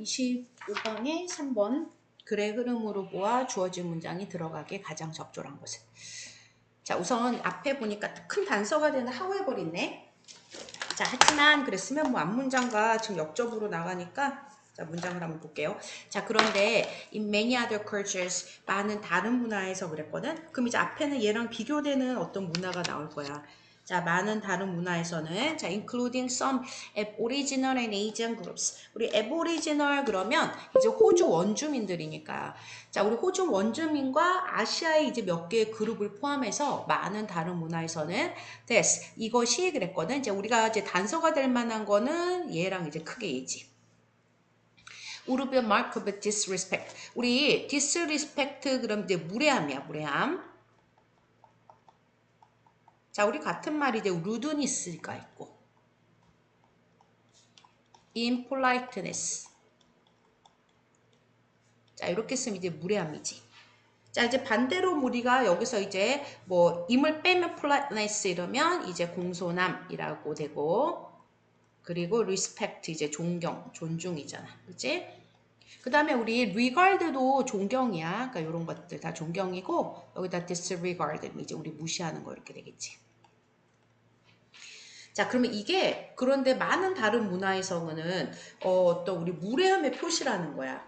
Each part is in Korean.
25방에 3번 글의 흐름으로 보아 주어진 문장이 들어가기에 가장 적절한 것은. 자 우선 앞에 보니까 큰 단서가 되는 however 있네. 자 하지만 그랬으면 뭐 앞문장과 지금 역접으로 나가니까 자 문장을 한번 볼게요. 자 그런데 in many other cultures 많은 다른 문화에서 그랬거든? 그럼 이제 앞에는 얘랑 비교되는 어떤 문화가 나올 거야 자, 많은 다른 문화에서는 자, including some aboriginal and Asian groups. 우리 aboriginal 그러면 이제 호주 원주민들이니까. 자, 우리 호주 원주민과 아시아의 이제 몇 개의 그룹을 포함해서 많은 다른 문화에서는 this 이것이 그랬거든. 이제 우리가 이제 단서가 될 만한 거는 얘랑 이제 크게 be a mark of disrespect. 우리 disrespect 그럼 이제 무례함이야, 무례함. 자, 우리 같은 말이 이제 rudeness가 있고 impoliteness. 자, 이렇게 쓰면 이제 무례함이지. 자, 이제 반대로 우리가 여기서 이제 뭐 임을 빼면 politeness 이러면 이제 공손함이라고 되고 그리고 respect 이제 존경, 존중이잖아. 그치? 그 다음에 우리 regard도 존경이야. 그러니까 이런 것들 다 존경이고 여기다 disregard 이제 우리 무시하는 거 이렇게 되겠지. 자, 그러면 이게 그런데 많은 다른 문화에서는 어, 또 우리 무례함의 표시라는 거야.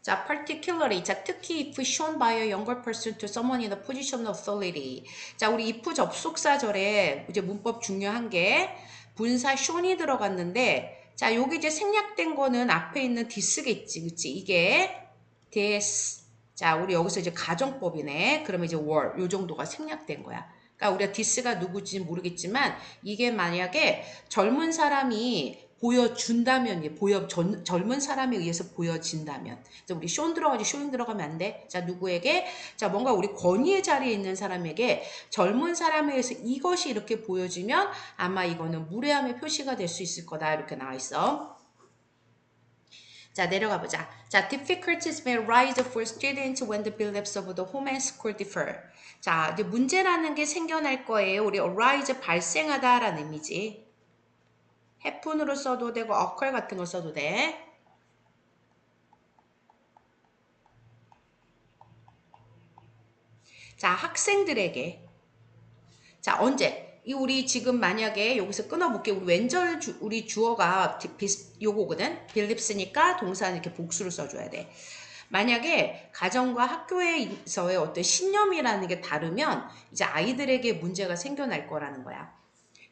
자, particularly, 자, 특히 if shown by a younger person to someone in a position of authority. 자, 우리 if 접속사절에 이제 문법 중요한 게 분사 shown이 들어갔는데, 자, 여기 이제 생략된 거는 앞에 있는 this겠지, 그치? 이게 this. 자, 우리 여기서 이제 가정법이네. 그러면 이제 were, 요 정도가 생략된 거야. 그러니까 우리가 디스가 누구지 모르겠지만 이게 만약에 젊은 사람이 보여준다면, 보여, 전, 젊은 사람에 의해서 보여진다면. 우리 쇼 들어가지, 쇼잉 들어가면 안 돼. 자, 누구에게? 자, 뭔가 우리 권위의 자리에 있는 사람에게 젊은 사람에 의해서 이것이 이렇게 보여지면 아마 이거는 무례함의 표시가 될 수 있을 거다. 이렇게 나와 있어. 자, 내려가 보자. 자, difficulties may rise for students when the beliefs of the home and school differ. 자, 이제 문제라는 게 생겨날 거예요. 우리 arise 발생하다라는 의미지. happen으로 써도 되고 occur 같은 거 써도 돼. 자, 학생들에게 자, 언제? 이 우리 지금 만약에 여기서 끊어볼게. 우리 왼절 주, 우리 주어가 요거거든. 빌립스니까 동사는 이렇게 복수를 써줘야 돼. 만약에 가정과 학교에서의 어떤 신념이라는 게 다르면 이제 아이들에게 문제가 생겨날 거라는 거야.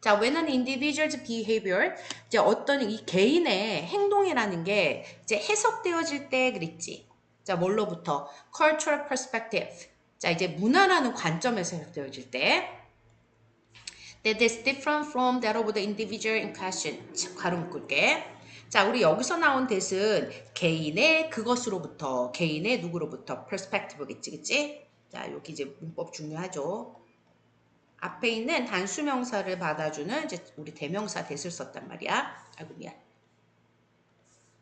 자, when an individual's behavior, 이제 어떤 이 개인의 행동이라는 게 이제 해석되어질 때 그랬지. 자, 뭘로부터? cultural perspective. 자, 이제 문화라는 관점에서 해석되어질 때. That is different from that of the individual in question. 가로 묶을게. 자, 우리 여기서 나온 대은 개인의 그것으로부터, 개인의 누구로부터, perspective겠지, 그치? 자, 여기 이제 문법 중요하죠. 앞에 있는 단수명사를 받아주는 이제 우리 대명사 대을 썼단 말이야. 아이고, 미안.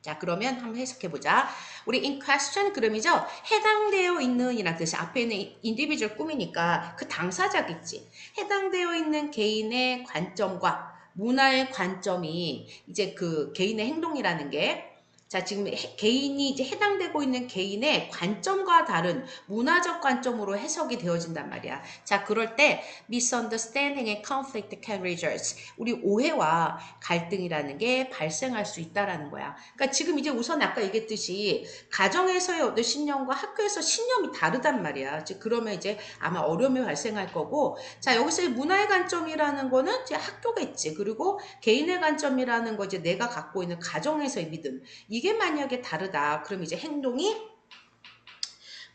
자, 그러면 한번 해석해 보자. 우리 in question 그럼이죠. 해당되어 있는 이란 뜻이 앞에 있는 individual 꿈이니까 그 당사자겠지. 해당되어 있는 개인의 관점과 문화의 관점이 이제 그 개인의 행동이라는 게 자, 지금 해, 개인이 이제 해당되고 있는 개인의 관점과 다른 문화적 관점으로 해석이 되어진단 말이야. 자, 그럴 때 misunderstanding and conflict can result. 우리 오해와 갈등이라는 게 발생할 수 있다라는 거야. 그러니까 지금 이제 우선 아까 얘기했듯이 가정에서의 어떤 신념과 학교에서 신념이 다르단 말이야. 즉 그러면 이제 아마 어려움이 발생할 거고 자, 여기서 문화의 관점이라는 거는 이제 학교겠지. 그리고 개인의 관점이라는 거 이제 내가 갖고 있는 가정에서의 믿음. 이게 만약에 다르다. 그럼 이제 행동이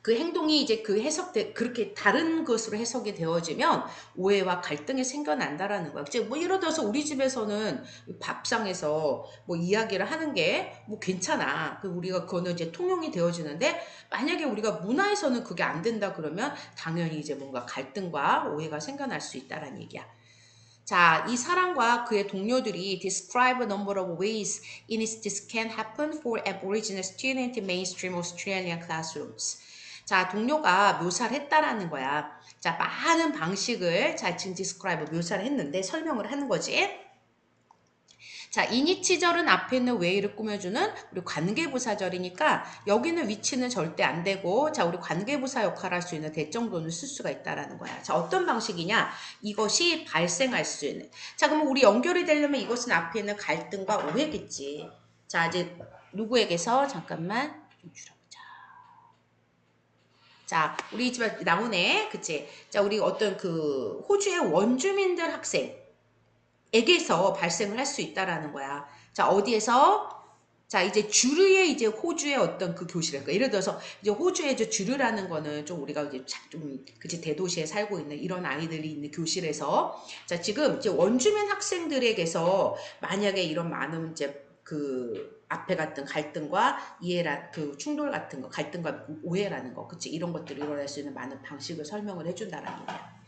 그 행동이 이제 그 해석돼 그렇게 다른 것으로 해석이 되어지면 오해와 갈등이 생겨난다라는 거야. 뭐 예를 들어서 우리 집에서는 밥상에서 뭐 이야기를 하는 게 뭐 괜찮아. 그 우리가 그거는 이제 통용이 되어지는데 만약에 우리가 문화에서는 그게 안 된다 그러면 당연히 이제 뭔가 갈등과 오해가 생겨날 수 있다라는 얘기야. 자, 이 사람과 그의 동료들이 describe a number of ways in which this can happen for Aboriginal students in mainstream Australian classrooms. 자, 동료가 묘사를 했다라는 거야. 자, 많은 방식을 자, 지금 describe 묘사를 했는데 설명을 하는 거지. 자, 이니치절은 앞에 있는 way를 꾸며주는 우리 관계부사절이니까 여기는 위치는 절대 안 되고 자, 우리 관계부사 역할을 할 수 있는 대정도는 쓸 수가 있다라는 거야. 자, 어떤 방식이냐? 이것이 발생할 수 있는. 자, 그러면 우리 연결이 되려면 이것은 앞에 있는 갈등과 오해겠지. 자, 이제 누구에게서 잠깐만 좀 줄여보자. 자, 우리 집에 나오네. 그치? 자, 우리 어떤 그 호주의 원주민들 학생 에게서 발생을 할 수 있다라는 거야. 자, 어디에서? 자, 이제 주르의 이제 호주의 어떤 그 교실이랄까. 예를 들어서 이제 호주의 이제 주르라는 거는 좀 우리가 이제 자- 좀 그치 대도시에 살고 있는 이런 아이들이 있는 교실에서 자, 지금 이제 원주민 학생들에게서 만약에 이런 많은 이제 그 앞에 같은 갈등과 이해라 그 충돌 같은 거 갈등과 오해라는 거 그치 이런 것들이 일어날 수 있는 많은 방식을 설명을 해준다라는 얘기야.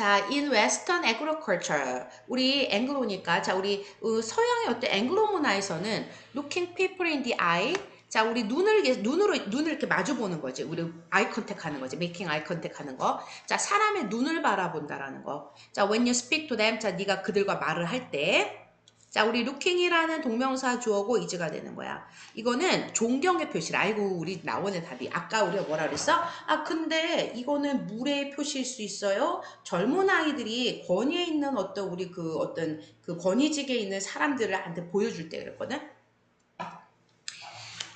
자, in Western agriculture, 우리 앵글로니까, 자, 우리 어, 서양의 어떤 앵글로 문화에서는 looking people in the eye, 자, 우리 눈을 눈으로 눈을 이렇게 마주 보는 거지. 우리 아이 컨택 하는 거지. making eye contact 하는 거. 자, 사람의 눈을 바라본다라는 거. 자, when you speak to them, 자, 네가 그들과 말을 할 때, 자, 우리 looking이라는 동명사 주어고 이즈가 되는 거야. 이거는 존경의 표시라. 아이고, 우리 나오는 답이. 아까 우리가 뭐라 그랬어? 아, 근데 이거는 물의 표시일 수 있어요. 젊은 아이들이 권위에 있는 어떤 우리 그 어떤 그 권위직에 있는 사람들한테 보여줄 때 그랬거든.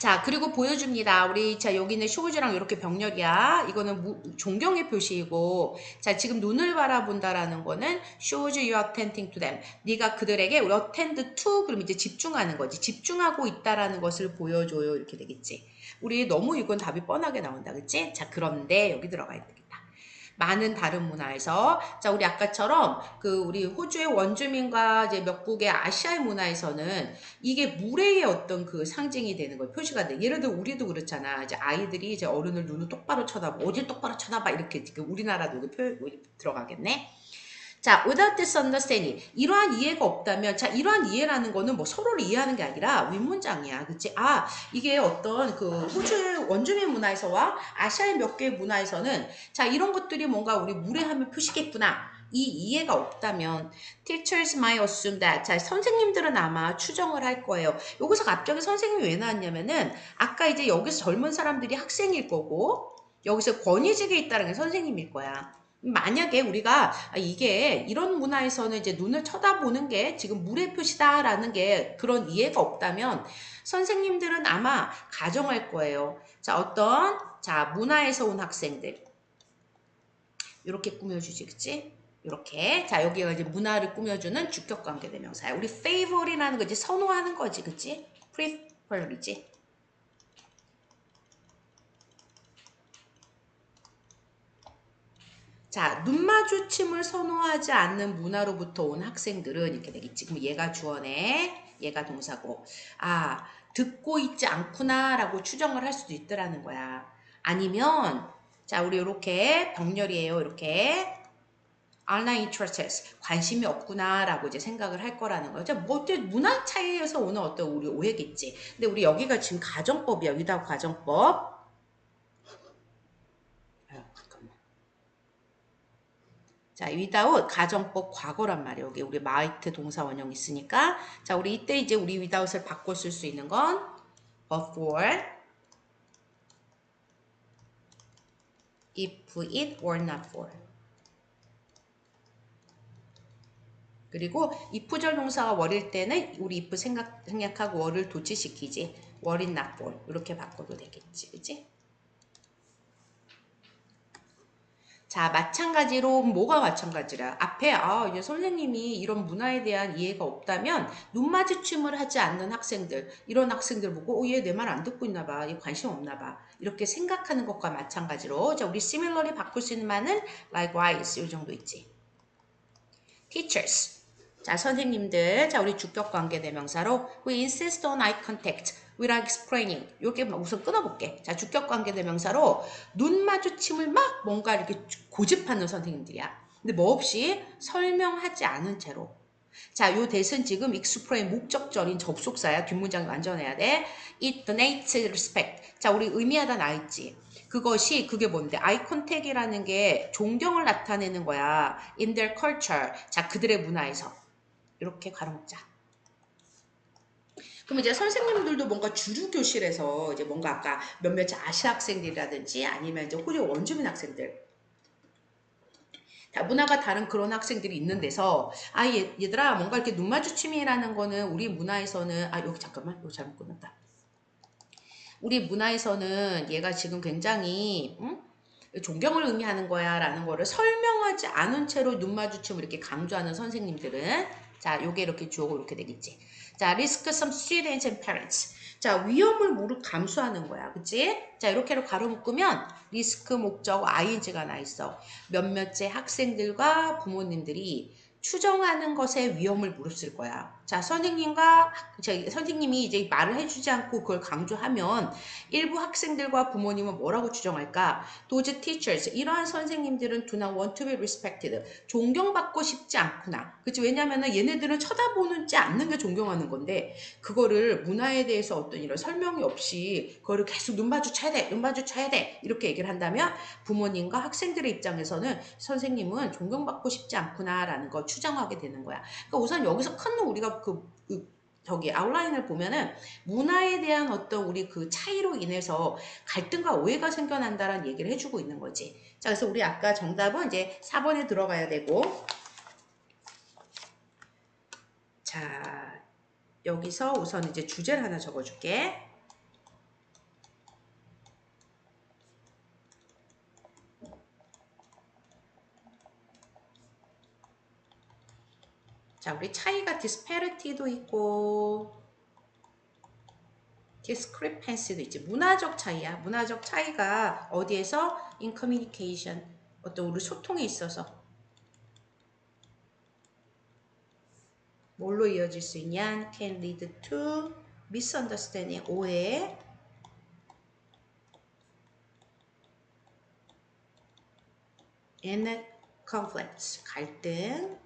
자, 그리고 보여줍니다. 우리, 자, 여기는 쇼즈랑 이렇게 병렬이야. 이거는 무- 존경의 표시이고, 자, 지금 눈을 바라본다라는 거는 shows you them. 네가 그들에게 attend 그럼 이제 집중하는 거지. 집중하고 있다라는 것을 보여줘요. 이렇게 되겠지. 우리 너무 이건 답이 뻔하게 나온다. 그치? 자, 그런데 여기 들어가야 되겠다. 많은 다른 문화에서. 자 우리 아까처럼 그 우리 호주의 원주민과 이제 몇 국의 아시아의 문화에서는 이게 물의 어떤 그 상징이 되는 거예요 표시가 돼. 예를 들어 우리도 그렇잖아. 이제 아이들이 이제 어른을 눈을 똑바로 쳐다보 어딜 똑바로 쳐다봐? 이렇게 지금 우리나라도 이게 표 들어가겠네 자, without this understanding. 이러한 이해가 없다면, 자, 이러한 이해라는 거는 뭐 서로를 이해하는 게 아니라 윗문장이야. 그치? 아, 이게 어떤 그 호주의 원주민 문화에서와 아시아의 몇 개의 문화에서는 자, 이런 것들이 뭔가 우리 무례하면 표시겠구나. 이 이해가 없다면 teachers might assume that 자 선생님들은 아마 추정을 할 거예요. 여기서 갑자기 선생님이 왜 나왔냐면은 아까 이제 여기서 젊은 사람들이 학생일 거고 여기서 권위직에 있다는 게 선생님일 거야. 만약에 우리가 아, 이게 이런 문화에서는 이제 눈을 쳐다보는 게 지금 물의 표시다라는 게 그런 이해가 없다면 선생님들은 아마 가정할 거예요. 자, 어떤 자, 문화에서 온 학생들 이렇게 꾸며주지, 그치? 이렇게 자 여기가 이제 문화를 꾸며주는 주격 관계 대명사야. 우리 favor이라는 거지 선호하는 거지, 그치? prefer이지. 자, 눈 마주침을 선호하지 않는 문화로부터 온 학생들은 이렇게 되겠지. 그럼 얘가 주어네, 얘가 동사고. 아, 듣고 있지 않구나라고 추정을 할 수도 있더라는 거야. 아니면, 자, 우리 이렇게 병렬이에요. 이렇게. are not interested. 관심이 없구나라고 이제 생각을 할 거라는 거죠. 뭐, 어떤 문화 차이에서 오는 어떤 우리 오해겠지. 근데 우리 여기가 지금 가정법이야. 위다 가정법. 아유, 잠깐만. 자, without 가정법 과거란 말이에요. 여기 우리 might 동사 원형 있으니까. 자, 우리 이때 이제 우리 without을 바꿔 쓸 수 있는 건 but for, if it or not for. 그리고 if절 동사가 월일 때는 우리 if 생각, 생략하고 월을 도치시키지. 월인 for. 이렇게 바꿔도 되겠지. 그치? 자, 마찬가지로 뭐가 마찬가지라. 앞에 아, 이제 선생님이 이런 문화에 대한 이해가 없다면 눈 마주침을 하지 않는 학생들, 이런 학생들 보고 어, 얘내 말 안 듣고 있나 봐. 얘 관심 없나 봐. 이렇게 생각하는 것과 마찬가지로 자, 우리 similarly 바꿀 수 있는 말은 likewise 이 정도 있지. teachers. 자, 선생님들. 자, 우리 주격 관계 대명사로 we insist on eye contact without explaining. 이렇게 우선 끊어볼게. 자, 주격 관계 대명사로 눈 마주침을 막 뭔가 이렇게 고집하는 선생님들이야. 근데 뭐 없이 설명하지 않은 채로. 자, 요 대신 지금 explain 목적절인 접속사야. 뒷문장이 완전해야 돼. It donates respect. 자, 우리 의미하다 나있지. 그것이 그게 뭔데? 아이 컨택이라는 게 존경을 나타내는 거야. in their culture. 자, 그들의 문화에서. 이렇게 가로막자. 그럼 이제 선생님들도 뭔가 주류 교실에서 이제 뭔가 아까 몇몇 아시아 학생들이라든지 아니면 이제 호주 원주민 학생들 다 문화가 다른 그런 학생들이 있는 데서 아 얘, 얘들아 뭔가 이렇게 눈 마주침이라는 거는 우리 문화에서는 아 여기 잠깐만 이거 잘못 끊었다 우리 문화에서는 얘가 지금 굉장히 응? 존경을 의미하는 거야 라는 거를 설명하지 않은 채로 눈 마주침을 이렇게 강조하는 선생님들은 자 요게 이렇게 주어고 이렇게 되겠지 자 risk some students and parents 자 위험을 모르 감수하는 거야 그치? 자 이렇게로 가로 묶으면 리스크 목적 ing가 나 있어 몇몇째 학생들과 부모님들이 추정하는 것에 위험을 무릅쓸 거야. 자, 선생님과 저 선생님이 이제 말을 해주지 않고 그걸 강조하면 일부 학생들과 부모님은 뭐라고 추정할까? Those teachers 이러한 선생님들은 do not want to be respected. 존경받고 싶지 않구나. 그치? 왜냐면은 얘네들은 쳐다보는지 않는 게 존경하는 건데 그거를 문화에 대해서 어떤 이런 설명이 없이 그거를 계속 눈 마주쳐야 돼, 눈 마주쳐야 돼 이렇게 얘기를 한다면 부모님과 학생들의 입장에서는 선생님은 존경받고 싶지 않구나라는 거. 추정하게 되는 거야. 그러니까 우선 여기서 큰 우리가 그, 그 저기 아웃라인을 보면은 문화에 대한 어떤 우리 그 차이로 인해서 갈등과 오해가 생겨난다라는 얘기를 해주고 있는 거지. 자, 그래서 우리 아까 정답은 이제 4번에 들어가야 되고. 자, 여기서 우선 이제 주제를 하나 적어줄게. 자, 우리 차이가 disparity도 있고 discrepancy도 있지. 문화적 차이야. 문화적 차이가 어디에서 in communication 어떤 우리 소통에 있어서 뭘로 이어질 수 있냐? can lead to misunderstanding 오해 and conflicts 갈등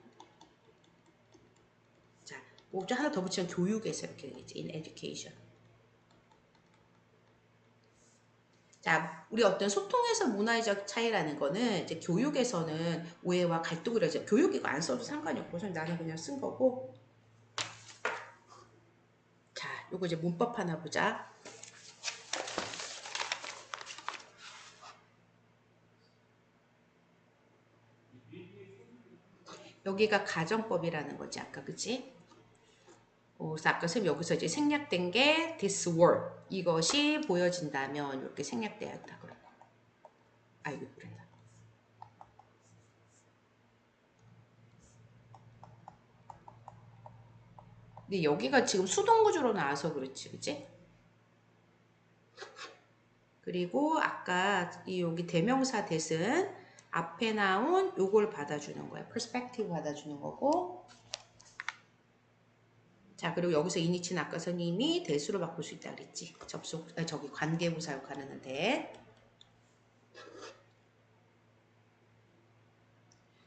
목적 하나 더 붙이면 교육에서 이렇게 되겠지. in education. 자, 우리 어떤 소통에서 문화적 차이라는 거는 이제 교육에서는 오해와 갈등을 하죠. 교육 이거 안 써도 상관이 없고, 나는 그냥 쓴 거고. 자, 요거 이제 문법 하나 보자. 여기가 가정법이라는 거지, 아까 그치? 어, 그래서 아까 선생님 여기서 이제 생략된 게 this word 이것이 보여진다면 이렇게 생략되었다 그러고 아이고 그랬나 근데 여기가 지금 수동 구조로 나와서 그렇지 그치? 그리고 아까 이 여기 대명사 대은 앞에 나온 요걸 받아주는 거야. perspective 받아주는 거고 자 그리고 여기서 이니치는 아까 선생님이 대수로 바꿀 수 있다 그랬지. 접속 아, 저기 관계부사 역할하는데.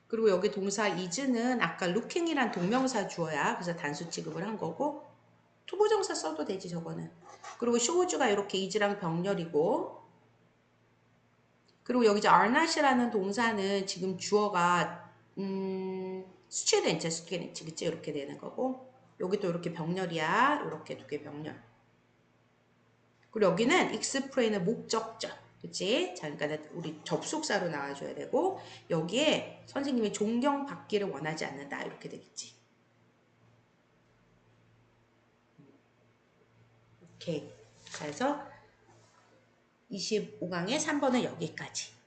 그리고 여기 동사 is는 아까 looking이란 동명사 주어야 그래서 단수 취급을 한 거고 투부정사 써도 되지 저거는. 그리고 shows가 이렇게 is랑 병렬이고 그리고 여기 이제 not이라는 동사는 지금 주어가 음 student, student 그치? 이렇게 되는 거고 여기도 이렇게 병렬이야. 이렇게 두 개 병렬. 그리고 여기는 익스프레이는 목적절. 그치? 자, 그러니까 우리 접속사로 나와줘야 되고 여기에 선생님이 존경받기를 원하지 않는다. 이렇게 되겠지. 오케이. 그래서 25강의 3번은 여기까지.